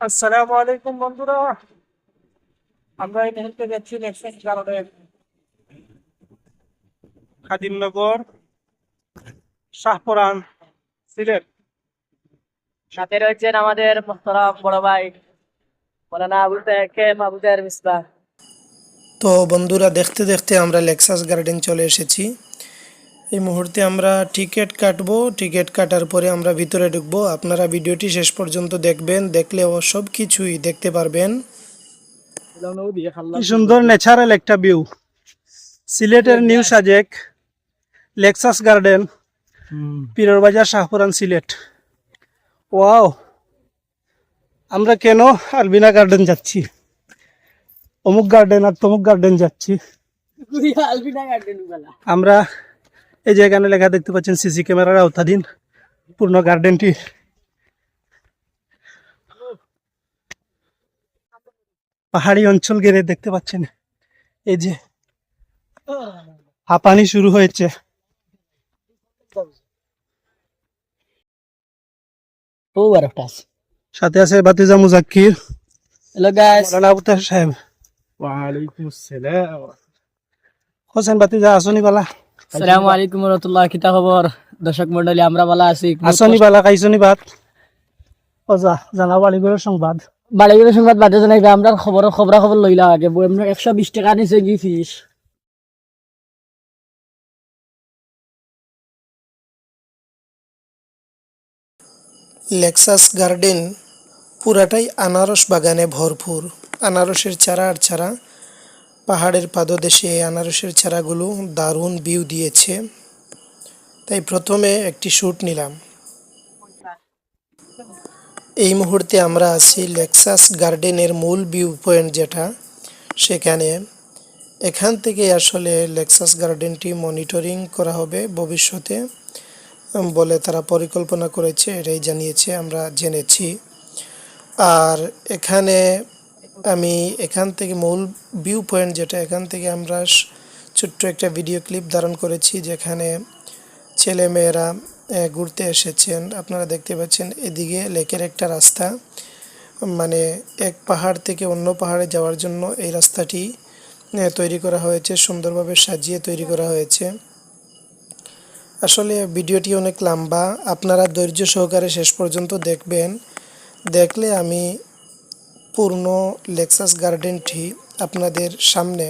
আসসালামু আলাইকুম বন্ধুরা। আমরা এই মুহূর্তে যাচ্ছি নেক্সট গার্ডেন। খাদিমনগর শাহপুরান সিলেট। সাথে রয়েছেন আমাদের মোহতরম বড় ভাই মৌলানা আবু কে মাহবুদের মিসবা তো বন্ধুরা দেখতে দেখতে আমরা লেক্সাস গার্ডেন চলে এসেছি। এই মুহূর্তে আমরা টিকিট কাটবো। টিকিট কাটার পরে আমরা ভিতরে ঢুকবো। আপনারা ভিডিওটি শেষ পর্যন্ত দেখবেন দেখলে ও সব কিছুই দেখতে পারবেন। কি সুন্দর ন্যাচারাল একটা ভিউ সিলেটের নিউ সাজেক লেক্সাস গার্ডেন পীরের বাজার শাহপুরান সিলেট। ওয়াও! আমরা কেন আলবিনা গার্ডেন যাচ্ছি? অমুক গার্ডেন আর তমুক গার্ডেন যাচ্ছি। আমরা এই যে এখানে লেখা দেখতে পাচ্ছেন সিসি ক্যামেরার আওতাধীন পূর্ণ গার্ডেনটি। পাহাড়ি অঞ্চল ঘিরে দেখতে পাচ্ছেন। এই যে হাঁপানি শুরু হয়েছে। সাথে আছে বাতিজা মুজাক্কির। সাহেব। হোসেন বাতিজা আসনি বালা আসসালামু আলাইকুম রহমতুল্লাহ কিতা খবর? দর্শক মন্ডলী আমরা ভালো আছি। আসনি বালা খাইছনি ভাত? ওজা জানাব আলিগড়ের সংবাদ। সংবাদ বাদে জানাইবে আমরা খবর খবর খবর লইলা আগে। বই আমরা একশো বিশ টাকা নিছে কি ফিস লেক্সাস গার্ডেন পুরাটাই আনারস বাগানে ভরপুর। আনারসের চারা আর চারা পাহাড়ের পাদদেশে এই আনারসের চারাগুলো দারুণ ভিউ দিয়েছে। তাই প্রথমে একটি শ্যুট নিলাম। এই মুহূর্তে আমরা আছি লেক্সাস গার্ডেনের মূল ভিউ পয়েন্ট যেটা, সেখানে। এখান থেকে আসলে লেক্সাস গার্ডেনটি মনিটরিং করা হবে ভবিষ্যতে বলে তারা পরিকল্পনা করেছে, এটাই জানিয়েছে, আমরা জেনেছি। আর এখানে আমি এখান থেকে মূল ভিউ পয়েন্ট যেটা, এখান থেকে আমরা ছোট্ট একটা ভিডিও ক্লিপ ধারণ করেছি যেখানে ছেলে মেয়েরা ঘুরতে এসেছেন। আপনারা দেখতে পাচ্ছেন এদিকে লেকের একটা রাস্তা। মানে এক পাহাড় থেকে অন্য পাহাড়ে যাওয়ার জন্য এই রাস্তাটি তৈরি করা হয়েছে, সুন্দরভাবে সাজিয়ে তৈরি করা হয়েছে। আসলে ভিডিওটি অনেক লম্বা। আপনারা ধৈর্য সহকারে শেষ পর্যন্ত দেখবেন। দেখলে আমি পূর্ণ লেক্সাস গার্ডেনটি আপনাদের সামনে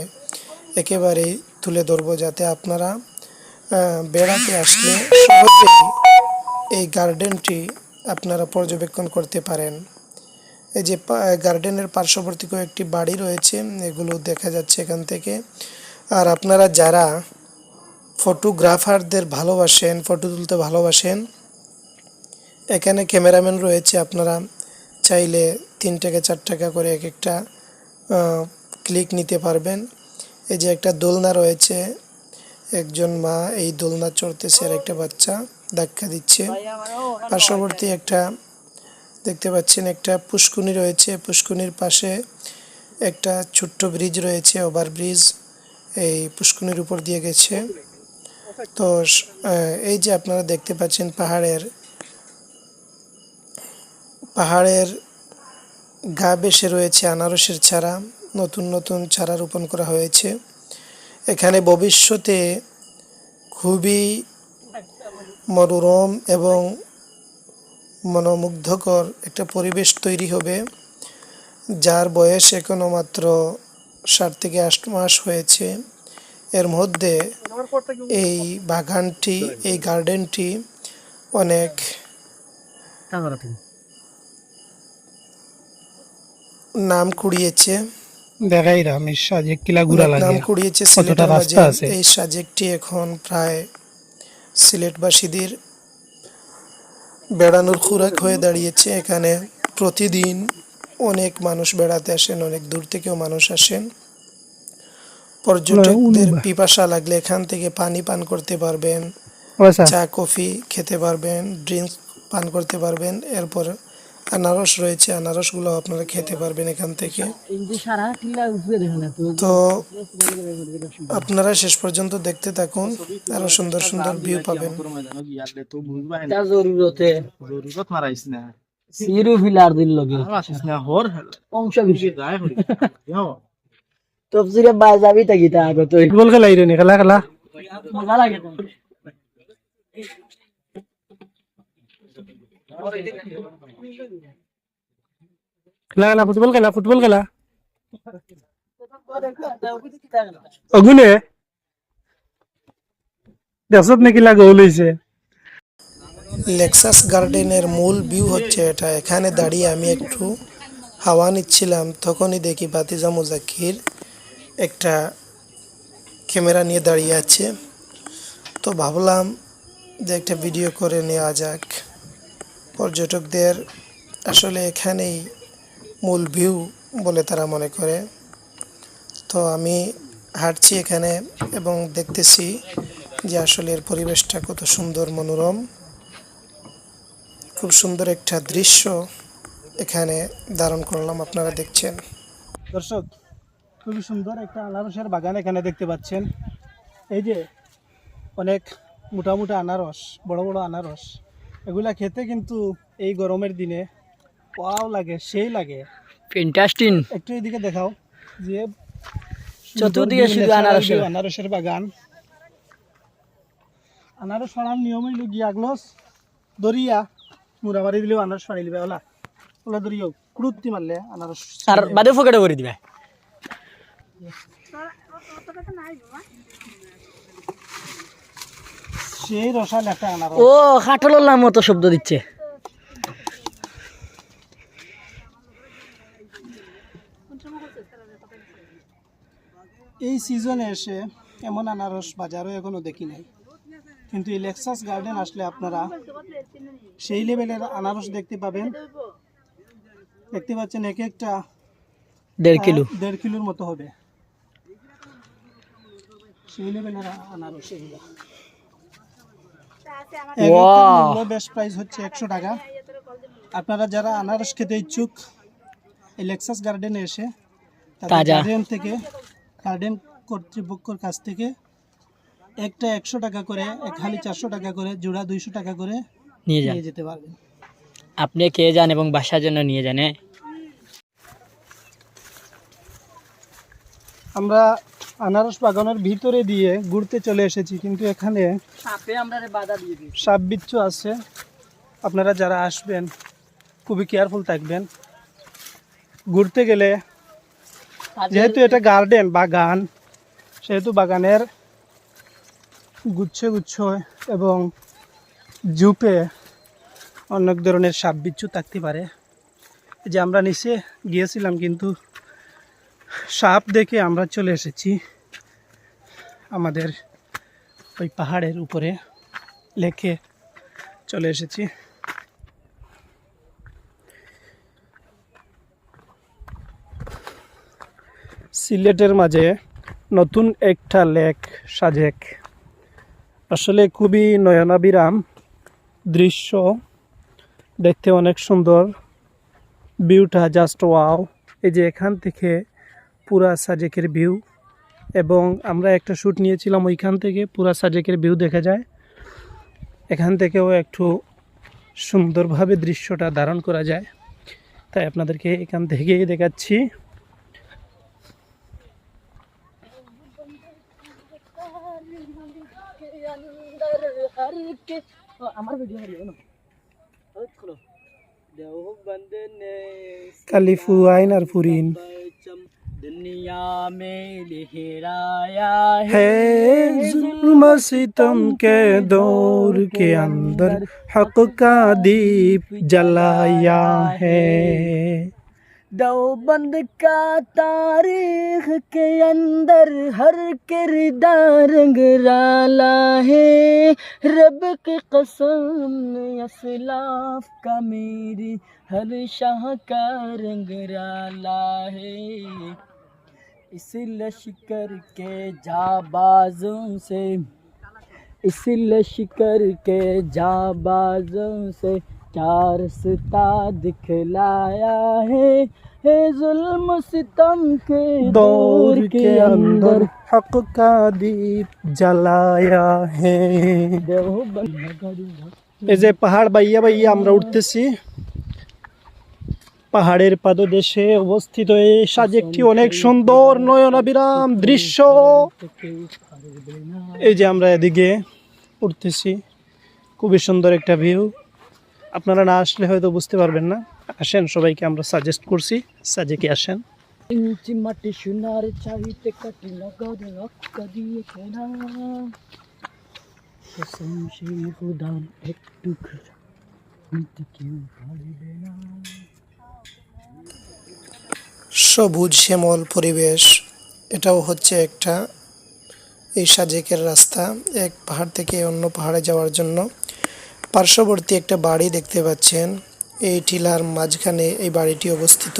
একেবারেই তুলে ধরবো যাতে আপনারা বেড়াতে আসলে সহজেই এই গার্ডেনটি আপনারা পর্যবেক্ষণ করতে পারেন। এই যে গার্ডেনের পার্শ্ববর্তী কয়েকটি বাড়ি রয়েছে, এগুলো দেখা যাচ্ছে এখান থেকে। আর আপনারা যারা ফটোগ্রাফারদের ভালোবাসেন ফটো তুলতে ভালোবাসেন, এখানে ক্যামেরাম্যান রয়েছে, আপনারা চাইলে তিন টাকা চার টাকা করে এক একটা ক্লিক নিতে পারবেন। এই যে একটা দোলনা রয়েছে, একজন মা এই দোলনা চড়তেছে আর একটা বাচ্চা ধাক্কা দিচ্ছে। পার্শ্ববর্তী একটা দেখতে পাচ্ছেন, একটা পুষ্কুনি রয়েছে। পুষ্কুনির পাশে একটা ছোট্ট ব্রিজ রয়েছে ওভার ব্রিজ এই পুষ্কুনির উপর দিয়ে গেছে। তো এই যে আপনারা দেখতে পাচ্ছেন পাহাড়ের পাহাড়ের গা বেশে রয়েছে আনারসের চারা, নতুন নতুন চারা রোপণ করা হয়েছে। এখানে ভবিষ্যতে খুবই মনোরম এবং মনোমুগ্ধকর একটা পরিবেশ তৈরি হবে, যার বয়স এখনও মাত্র ষাট থেকে আট মাস হয়েছে। এর মধ্যে এই বাগানটি, এই গার্ডেনটি অনেক নাম কুড়িয়েছে। দেখাই আমি সাজেক কিলা ঘুরা অনেক নাম কুড়িয়েছে কতটা রাস্তা আছে? এই সাজেকটি এখন প্রায় সিলেটবাসীদের বেড়ানোর খোরাক হয়ে দাঁড়িয়েছে। এখানে প্রতিদিন অনেক মানুষ বেড়াতে আসেন অনেক দূর থেকেও মানুষ আসেন। পর্যটকদের পিপাসা লাগলে এখান থেকে পানি পান করতে পারবেন চা কফি খেতে পারবেন ড্রিঙ্কস পান করতে পারবেন। এরপর আনারস রয়েছে, আনারসগুলো আপনারা খেতে পারবেন এখান থেকে তো আপনারা শেষ পর্যন্ত দেখতে থাকুন, আরও সুন্দর সুন্দর ভিউ পাবেন তফসিরে বাই যাবি তাকি তা খেলা খেলা মজা লাগে। খেলা খেলা ফুটবল খেলা ফুটবল খেলা। অগুনে। দেশত নাকি লাগা হইছে লেক্সাস গার্ডেনের মূল ভিউ হচ্ছে এটা। এখানে দাঁড়িয়ে আমি একটু হাওয়া নিচ্ছিলাম। তখনই দেখি বাতিজা মুজাকির একটা ক্যামেরা নিয়ে দাঁড়িয়ে আছে। তো ভাবলাম যে একটা ভিডিও করে নেওয়া যাক। পর্যটকদের আসলে এখানেই মূল ভিউ বলে তারা মনে করে। তো আমি হাঁটছি এখানে এবং দেখতেছি যে আসলে এর পরিবেশটা কত সুন্দর, মনোরম। খুব সুন্দর একটা দৃশ্য এখানে ধারণ করলাম, আপনারা দেখছেন। দর্শক, খুবই সুন্দর একটা আনারসের বাগান এখানে দেখতে পাচ্ছেন। এই যে অনেক মোটা মোটা আনারস, বড় বড় আনারস। এগুলা খেতে কিন্তু এই গরমের দিনে ওয়াও লাগে সেই লাগে। ফ্যান্টাস্টিং একটু এদিকে দেখাও যে চতুর্দিকে শুধু natural আনারসের। আনারসের বাগান। আনারস ফাড়ার নিয়ম হইল গিয়া গ্লস দরিয়া মুড়া মারি দিলেও আনারস ফাড়ি দিবে ওলা। ওলা দরিয়াও কুড়ুত্তি মারলে আনারস আর বাদে ফকেটে করে দিবে। সেই রসাল একটা আনারস ও কাঠলের মতো শব্দ দিচ্ছে। এই সিজনে এসে এমন আনারস বাজারও এখনও দেখি নাই। কিন্তু এই লেক্সাস গার্ডেন আসলে আপনারা সেই লেভেলের আনারস দেখতে পাবেন। দেখতে পাচ্ছেন এক একটা দেড় কিলো। দেড় কিলোর মতো হবে। সেই লেভেলের আনারস এগুলো। মূল্য বেশ প্রাইস হচ্ছে একশো টাকা। আপনারা যারা আনারস খেতে ইচ্ছুক এই লেক্সাস গার্ডেনে এসে গার্ডেন থেকে গার্ডেন কর্তৃপক্ষের কাছ থেকে একটা একশো টাকা করে এক খালি চারশো টাকা করে জোড়া দুইশো টাকা করে নিয়ে নিয়ে যেতে পারবেন। আপনি খেয়ে যান এবং বাসার জন্য নিয়ে যান? আমরা আনারস বাগানের ভিতরে দিয়ে ঘুরতে চলে এসেছি কিন্তু এখানে সাপে বিচ্ছু আছে। আপনারা যারা আসবেন খুবই কেয়ারফুল থাকবেন। ঘুরতে গেলে যেহেতু এটা গার্ডেন বাগান সেহেতু বাগানের গুচ্ছে গুচ্ছ এবং জুপে অনেক ধরনের সাপ বিচ্ছু থাকতে পারে। যে আমরা নিচে গিয়েছিলাম কিন্তু সাপ দেখে আমরা চলে এসেছি আমাদের ওই পাহাড়ের উপরে লেকে চলে এসেছি। সিলেটের মাঝে নতুন একটা লেক সাজেক। আসলে খুবই নয়নাবিরাম দৃশ্য, দেখতে অনেক সুন্দর। ভিউটা জাস্ট ওয়াও এই যে এখান থেকে পুরা সাজেকের ভিউ। এবং আমরা একটা শ্যুট নিয়েছিলাম ওইখান থেকে, পুরা সাজেকের ভিউ দেখা যায়। এখান থেকেও একটু সুন্দরভাবে দৃশ্যটা ধারণ করা যায়। তাই আপনাদেরকে এখান থেকেই দেখাচ্ছি। কালিফু আইন আর ফুরিন दुनिया में लहराया है। जुल्म सितम के दौर के अंदर हक का दीप जलाया है। देवबंद का तारीख के अंदर हर किरदार रंगराला है। रब की कसम असलाफ का मेरी हर शाह का रंगराला है। इस लश्कर के जाबाजों से इस लश्कर के जाबाजों से चार सिता दिखलाया है? हे जुल्म सितम के दौर के, के अंदर हक का दीप जलाया है। ये पहाड़ भैया भैया हम उठते सी পাহাড়ের পাদদেশে অবস্থিত এই সাজ একটি অনেক সুন্দর নয়নাবিরাম দৃশ্য। এই যে আমরা এদিকে উঠতেছি, খুবই সুন্দর একটা ভিউ আপনারা না আসলে হয়তো বুঝতে পারবেন না। আসেন, সবাইকে আমরা সাজেস্ট করছি, সাজেকে আসেন। মাটি একটু সবুজ শ্যামল পরিবেশ। এটাও হচ্ছে একটা এই সাজেকের রাস্তা। এক পাহাড় থেকে অন্য পাহাড়ে যাওয়ার জন্য পার্শ্ববর্তী একটা বাড়ি দেখতে পাচ্ছেন। এই টিলার মাঝখানে এই বাড়িটি অবস্থিত।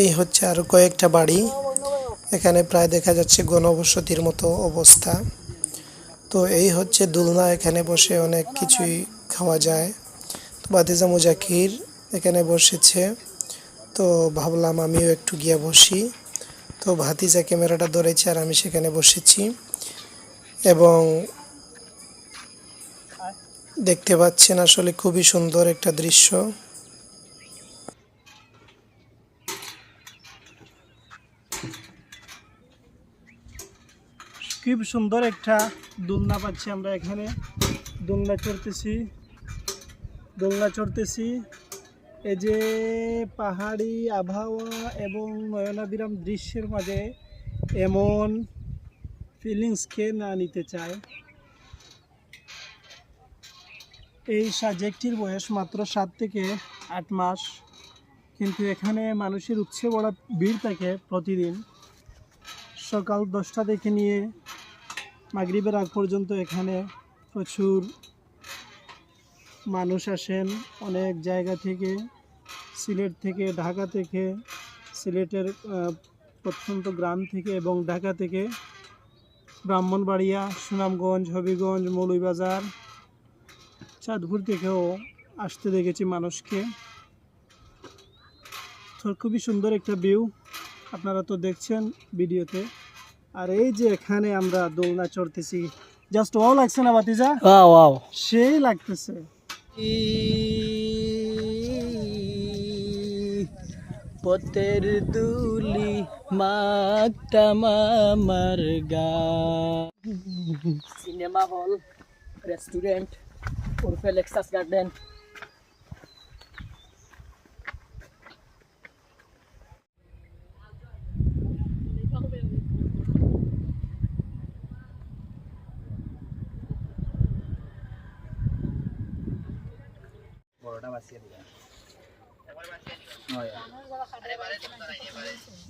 এই হচ্ছে আরও কয়েকটা বাড়ি। এখানে প্রায় দেখা যাচ্ছে গণবসতির মতো অবস্থা। এই হচ্ছে দোলনা, এখানে বসে অনেক কিছুই খাওয়া যায়। তো বাতিজা মুজাকির এখানে বসেছে। তো ভাবলাম আমিও একটু গিয়ে বসি। তো ভাতিজা ক্যামেরাটা ধরেছে আর আমি সেখানে বসেছি। এবং দেখতে পাচ্ছেন আসলে খুবই সুন্দর একটা দৃশ্য। খুব সুন্দর একটা দোলনা পাচ্ছি আমরা এখানে। দোলনা চড়তেছি দোলনা চড়তেছি। এই যে পাহাড়ি আবহাওয়া এবং নয়নাবিরাম দৃশ্যের মাঝে এমন ফিলিংসকে না নিতে চায়। এই সাজেকটির বয়স মাত্র সাত থেকে আট মাস, কিন্তু এখানে মানুষের উচ্ছে বড় ভিড় থাকে প্রতিদিন। সকাল দশটা থেকে নিয়ে মাগরিবের আগ পর্যন্ত এখানে প্রচুর মানুষ আসেন। অনেক জায়গা থেকে, সিলেট থেকে, ঢাকা থেকে, সিলেটের প্রত্যন্ত গ্রাম থেকে এবং ঢাকা থেকে ব্রাহ্মণবাড়িয়া, সুনামগঞ্জ, হবিগঞ্জ, মৌলভীবাজার, চাঁদপুর থেকেও আসতে দেখেছি মানুষকে। তো খুবই সুন্দর একটা ভিউ আপনারা তো দেখছেন ভিডিওতে। আর এই যে এখানে আমরা দোলনা চড়তেছি। জাস্ট ওয়াও লাগছে না বাতিজা ওয়াও ওয়াও সেই লাগতেছে। পতের দুলি মাগতাম আমার গা। Cinema hall restaurant উর্ফে Lexus garden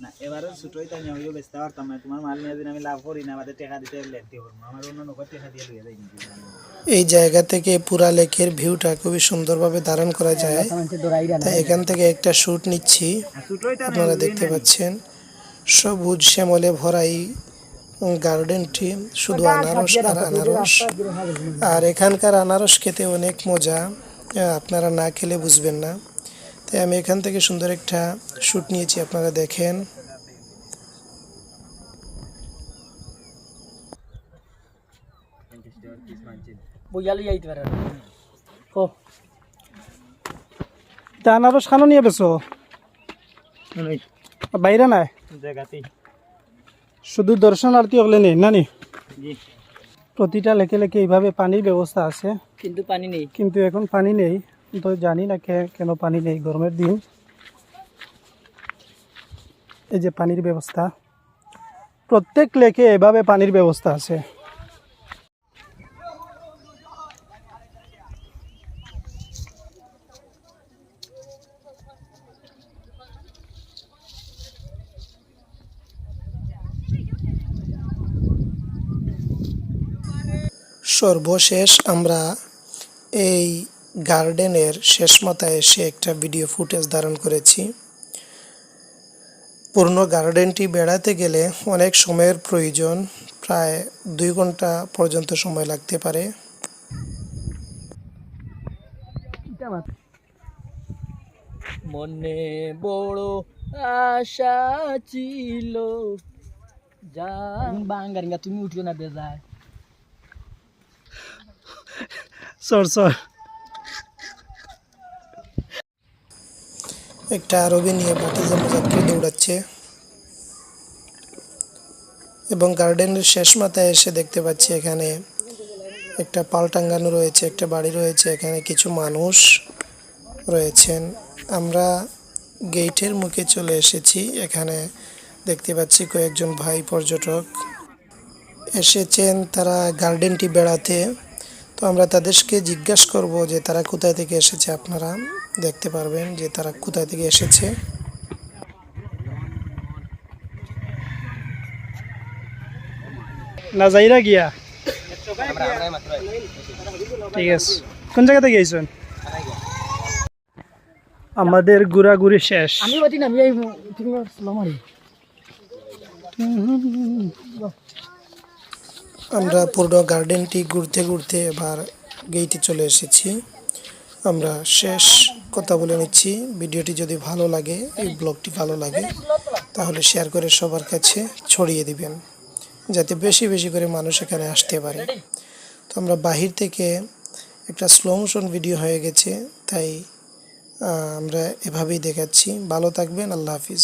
না এবারে ছোটই তাই আমিও বেচতে পারতাম না তোমার মাল নিয়ে আমি লাভ করি না আমাদের টাকা দিতে লেটতে করব আমার অন্য নগদ টাকা দিয়ে লইয়া যাই এই জায়গা থেকে পুরা লেকের ভিউটা খুবই সুন্দরভাবে ধারণ করা যায়। তাই এখান থেকে একটা শ্যুট নিচ্ছি। আপনারা দেখতে পাচ্ছেন সবুজ শ্যামলে ভরা এই গার্ডেনটি শুধু আনারস আর আনারস। আর এখানকার আনারস খেতে অনেক মজা। আপনারা না খেলে বুঝবেন না। তাই আমি এখান থেকে সুন্দর একটা শ্যুট নিয়েছি আপনারা দেখেন। বইয়া আইতে পারে। ও। তা আনারস খানো নিয়ে বেছো বাইরে নাই? শুধু দর্শনার্থী হলে নেই না নি? জি। প্রতিটা লেকে লেকে এইভাবে পানির ব্যবস্থা আছে। কিন্তু পানি নেই। কিন্তু এখন পানি নেই। তো জানি না কে- কেন পানি নেই গরমের দিন। এই যে পানির ব্যবস্থা। প্রত্যেক লেকে এভাবে পানির ব্যবস্থা আছে। সর্বশেষ আমরা এই গার্ডেনের শেষ মাথায় এসে একটা ভিডিও ফুটেজ ধারণ করেছি। পূর্ণ গার্ডেনটি বেড়াতে গেলে অনেক সময়ের প্রয়োজন প্রায় দুই ঘণ্টা পর্যন্ত সময় লাগতে পারে। মনে বড় আশা ছিল। যা বাঙ্গারিঙ্গা তুমি উঠিও না বেজায়। সর একটা আরবি নিয়ে বাতিজা মুজাক্কির দৌড়াচ্ছে। এবং গার্ডেনের শেষ মাথায় এসে দেখতে পাচ্ছি এখানে একটা পাল টাঙ্গানো রয়েছে, একটা বাড়ি রয়েছে, এখানে কিছু মানুষ রয়েছেন। আমরা গেটের মুখে চলে এসেছি, এখানে দেখতে পাচ্ছি কয়েকজন ভাই পর্যটক এসেছেন। তারা গার্ডেনটি বেড়াতে তো আমরা তাদেরকে জিজ্ঞাসা করব যে তারা কোথায় থেকে এসেছে আপনারা দেখতে পারবেন যে তারা কোথায় থেকে এসেছে না যাইরা গিয়া ঠিক আছে কোন জায়গা থেকে গেছেন আমাদের ঘোরাঘুরি শেষ আমি তুমি আমরা পুরো গার্ডেনটি ঘুরতে ঘুরতে এবার গেইটে চলে এসেছি। আমরা শেষ কথা বলে নিচ্ছি। ভিডিওটি যদি ভালো লাগে, এই ব্লগটি ভালো লাগে, তাহলে শেয়ার করে সবার কাছে ছড়িয়ে দিবেন, যাতে বেশি বেশি করে মানুষ এখানে আসতে পারে। তো আমরা বাহির থেকে একটা স্লো মোশন ভিডিও হয়ে গেছে, তাই আমরা এভাবেই দেখাচ্ছি। ভালো থাকবেন, আল্লাহ হাফিজ।